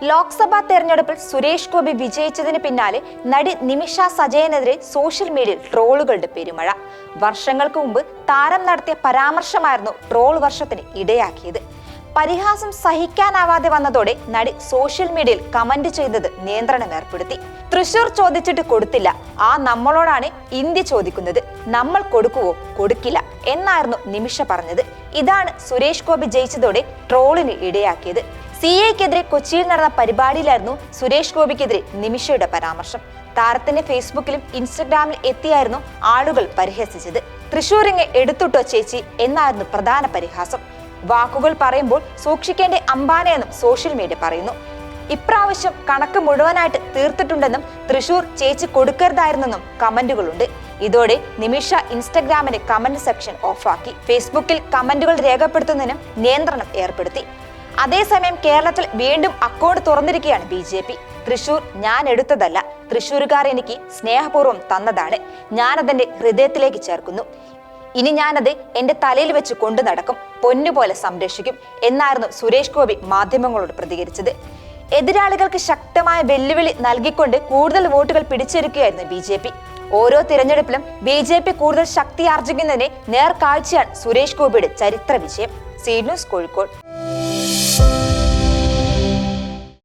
ലോക്സഭാ തെരഞ്ഞെടുപ്പിൽ സുരേഷ് ഗോപി വിജയിച്ചതിന് പിന്നാലെ നടി നിമിഷ സജയനെതിരെ സോഷ്യൽ മീഡിയയിൽ ട്രോളുകളുടെ പെരുമഴ. വർഷങ്ങൾക്ക് മുമ്പ് താരം നടത്തിയ പരാമർശമായിരുന്നു ട്രോൾ വർഷത്തിന് ഇടയാക്കിയത്. പരിഹാസം സഹിക്കാനാവാതെ വന്നതോടെ നടി സോഷ്യൽ മീഡിയയിൽ കമന്റ് ചെയ്തത് നിയന്ത്രണം ഏർപ്പെടുത്തി. തൃശൂർ ചോദിച്ചിട്ട് കൊടുത്തില്ല. ആ നമ്മളോടാണ് ഇന്ത്യ ചോദിക്കുന്നത്. നമ്മൾ കൊടുക്കുവോ? കൊടുക്കില്ല എന്നായിരുന്നു നിമിഷ പറഞ്ഞത്. ഇതാണ് സുരേഷ് ഗോപി ജയിച്ചതോടെ ട്രോളിന് ഇടയാക്കിയത്. സി എക്കെതിരെ കൊച്ചിയിൽ നടന്ന പരിപാടിയിലായിരുന്നു സുരേഷ് ഗോപിക്കെതിരെ നിമിഷയുടെ പരാമർശം. താരത്തിന്റെ ഫേസ്ബുക്കിലും ഇൻസ്റ്റഗ്രാമിലും എത്തിയായിരുന്നു ആളുകൾ പരിഹസിച്ചത്. തൃശൂരിങ്ങ് എടുത്തുട്ടോ ചേച്ചി എന്നായിരുന്നു പ്രധാന പരിഹാസം. വാക്കുകൾ പറയുമ്പോൾ സൂക്ഷിക്കേണ്ട അമ്പാനയെന്നും സോഷ്യൽ മീഡിയ പറയുന്നു. ഇപ്രാവശ്യം കണക്ക് മുഴുവനായിട്ട് തീർത്തിട്ടുണ്ടെന്നും തൃശൂർ ചേച്ചി കൊടുക്കരുതായിരുന്നെന്നും കമന്റുകളുണ്ട്. ഇതോടെ നിമിഷ ഇൻസ്റ്റഗ്രാമിന്റെ കമന്റ് സെക്ഷൻ ഓഫാക്കി. ഫേസ്ബുക്കിൽ കമന്റുകൾ രേഖപ്പെടുത്തുന്നതിനും നിയന്ത്രണം ഏർപ്പെടുത്തി. അതേസമയം കേരളത്തിൽ വീണ്ടും അക്കോട് തുറന്നിരിക്കുകയാണ് ബി ജെ പി. തൃശൂർ ഞാൻ എടുത്തതല്ല. തൃശൂരുകാർ എനിക്ക് സ്നേഹപൂർവം തന്നതാണ്. ഞാനതെന്റെ ഹൃദയത്തിലേക്ക് ചേർക്കുന്നു. ഇനി ഞാനത് എന്റെ തലയിൽ വെച്ച് കൊണ്ടു നടക്കും. പൊന്നുപോലെ സംരക്ഷിക്കും എന്നായിരുന്നു സുരേഷ് ഗോപി മാധ്യമങ്ങളോട് പ്രതികരിച്ചത്. എതിരാളികൾക്ക് ശക്തമായ വെല്ലുവിളി നൽകിക്കൊണ്ട് കൂടുതൽ വോട്ടുകൾ പിടിച്ചെടുക്കുകയായിരുന്നു ബി ജെ പി. ഓരോ തിരഞ്ഞെടുപ്പിലും ബി ജെ പി കൂടുതൽ ശക്തി ആർജിക്കുന്നതിന് നേർക്കാഴ്ചയാണ് സുരേഷ് ഗോപിയുടെ ചരിത്ര വിജയം. C news Kozhikode. you